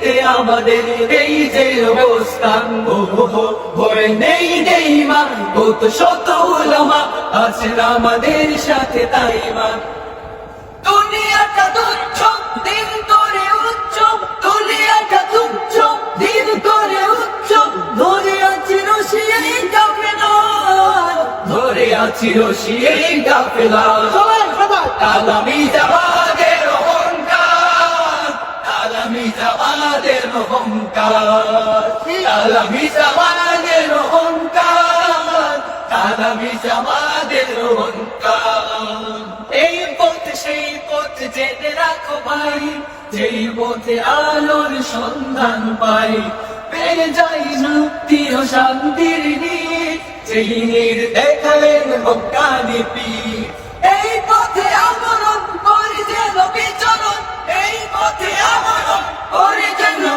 পৃথিবীতে আমাদের এই যে অবস্থান। ভয় নেই নেই মা কত শত উলামা আছেন আমাদের সাথে তাই মা দুনিয়াটা তুচ্ছ দিন করে উচ্চ দুনিয়াটা তুচ্ছ দিন করে উচ্চ ধরে আছি রশি এই কাফেলা। ধরে আছি কাফেলা। আলামি অহংকার। অহংকার। অহংকার। এই পথ সেই পথ জেনে রাখো ভাই। যেই পথে আলোর সন্ধান পাই পেয়ে যাই মুক্তি ও শান্তির নীর যেই নীর দেখালেন ভক্তানি পীর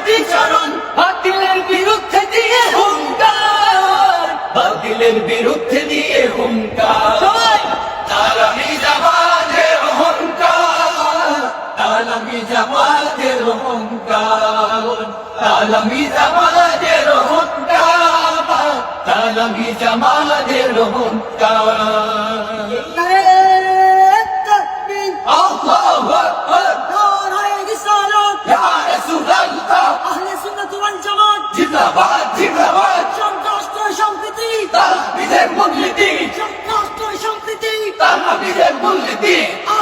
প্রতিচরণ বাতিলের বিরুদ্ধে দিয়ে হুঙ্কার। বাতিলের বিরুদ্ধে দিয়ে হুঙ্কার। তালামি জামাতের অহংকার। তালামি জামাতের অহংকার। তালামি জামাতের অহংকার। তালামি জামাতের অহংকার। আল্লাহ! জিন্দাবাদ জিন্দাবাদ। তারা বিজয় মূলনীতি তারা বিজয় মূলনীতি। আদর্শ সংগ্রাম তার বিজয় ইসলাম